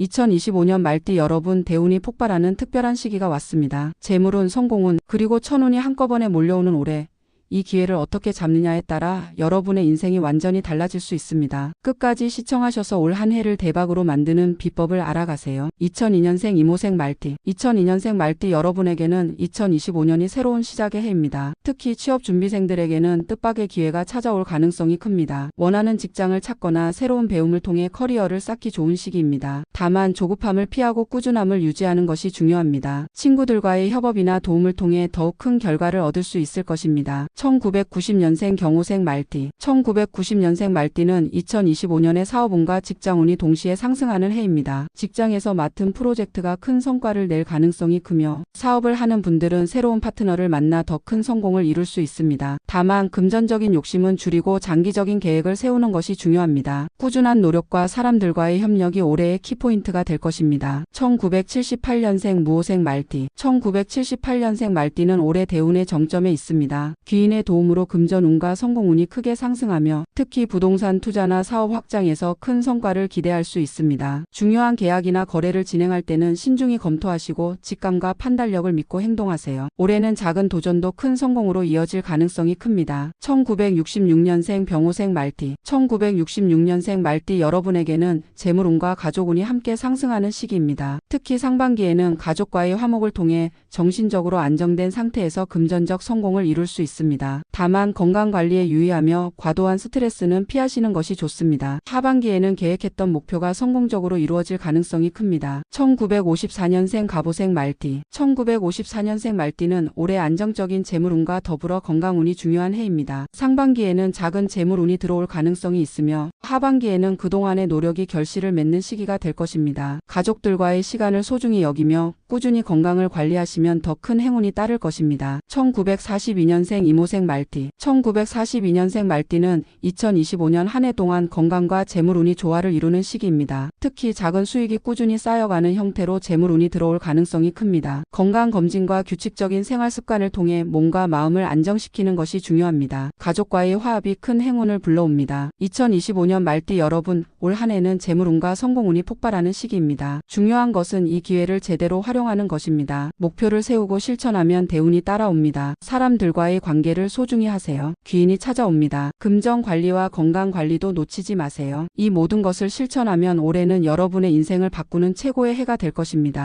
2025년 말띠 여러분 대운이 폭발하는 특별한 시기가 왔습니다. 재물운, 성공운, 그리고 천운이 한꺼번에 몰려오는 올해. 이 기회를 어떻게 잡느냐에 따라 여러분의 인생이 완전히 달라질 수 있습니다. 끝까지 시청하셔서 올 한 해를 대박으로 만드는 비법을 알아가세요. 2002년생 이모생 말띠. 2002년생 말띠 여러분에게는 2025년이 새로운 시작의 해입니다. 특히 취업 준비생들에게는 뜻밖의 기회가 찾아올 가능성이 큽니다. 원하는 직장을 찾거나 새로운 배움을 통해 커리어를 쌓기 좋은 시기입니다. 다만 조급함을 피하고 꾸준함을 유지하는 것이 중요합니다. 친구들과의 협업이나 도움을 통해 더욱 큰 결과를 얻을 수 있을 것입니다. 1990년생 경호생 말띠. 1990년생 말띠는 2025년에 사업운과 직장운이 동시에 상승하는 해입니다. 직장에서 맡은 프로젝트가 큰 성과를 낼 가능성이 크며 사업을 하는 분들은 새로운 파트너를 만나 더 큰 성공을 이룰 수 있습니다. 다만 금전적인 욕심은 줄이고 장기적인 계획을 세우는 것이 중요합니다. 꾸준한 노력과 사람들과의 협력이 올해의 키포인트가 될 것입니다. 1978년생 무호생 말띠. 1978년생 말띠는 올해 대운의 정점에 있습니다. 귀인의 도움으로 금전운과 성공운이 크게 상승하며 특히 부동산 투자나 사업 확장에서 큰 성과를 기대할 수 있습니다. 중요한 계약이나 거래를 진행할 때는 신중히 검토하시고 직감과 판단력을 믿고 행동하세요. 올해는 작은 도전도 큰 성공으로 이어질 가능성이 큽니다. 1966년생 병호생 말띠 1966년생 말띠 여러분에게는 재물운과 가족운이 함께 상승하는 시기입니다. 특히 상반기에는 가족과의 화목을 통해 정신적으로 안정된 상태에서 금전적 성공을 이룰 수 있습니다. 다만 건강 관리에 유의하며 과도한 스트레스는 피하시는 것이 좋습니다. 하반기에는 계획했던 목표가 성공적으로 이루어질 가능성이 큽니다. 1954년생 갑오생 말띠 1954년생 말띠는 올해 안정적인 재물운과 더불어 건강운이 중요한 해입니다. 상반기에는 작은 재물운이 들어올 가능성이 있으며 하반기에는 그동안의 노력이 결실을 맺는 시기가 될 것입니다. 가족들과의 시간을 소중히 여기며 꾸준히 건강을 관리하시면 더 큰 행운이 따를 것입니다. 1942년생 이모생 말띠 1942년생 말띠는 2025년 한 해 동안 건강과 재물운이 조화를 이루는 시기입니다. 특히 작은 수익이 꾸준히 쌓여가는 형태로 재물운이 들어올 가능성이 큽니다. 건강검진과 규칙적인 생활 습관을 통해 몸과 마음을 안정시키는 것이 중요합니다. 가족과의 화합이 큰 행운을 불러옵니다. 2025년 말띠 여러분, 올 한 해는 재물운과 성공운이 폭발하는 시기입니다. 중요한 것은 이 기회를 제대로 활용하는 것입니다. 목표를 세우고 실천하면 대운이 따라옵니다. 사람들과의 관계를 소중히 하세요. 귀인이 찾아옵니다. 금전 관리와 건강 관리도 놓치지 마세요. 이 모든 것을 실천하면 올해는 여러분의 인생을 바꾸는 최고의 해가 될 것입니다.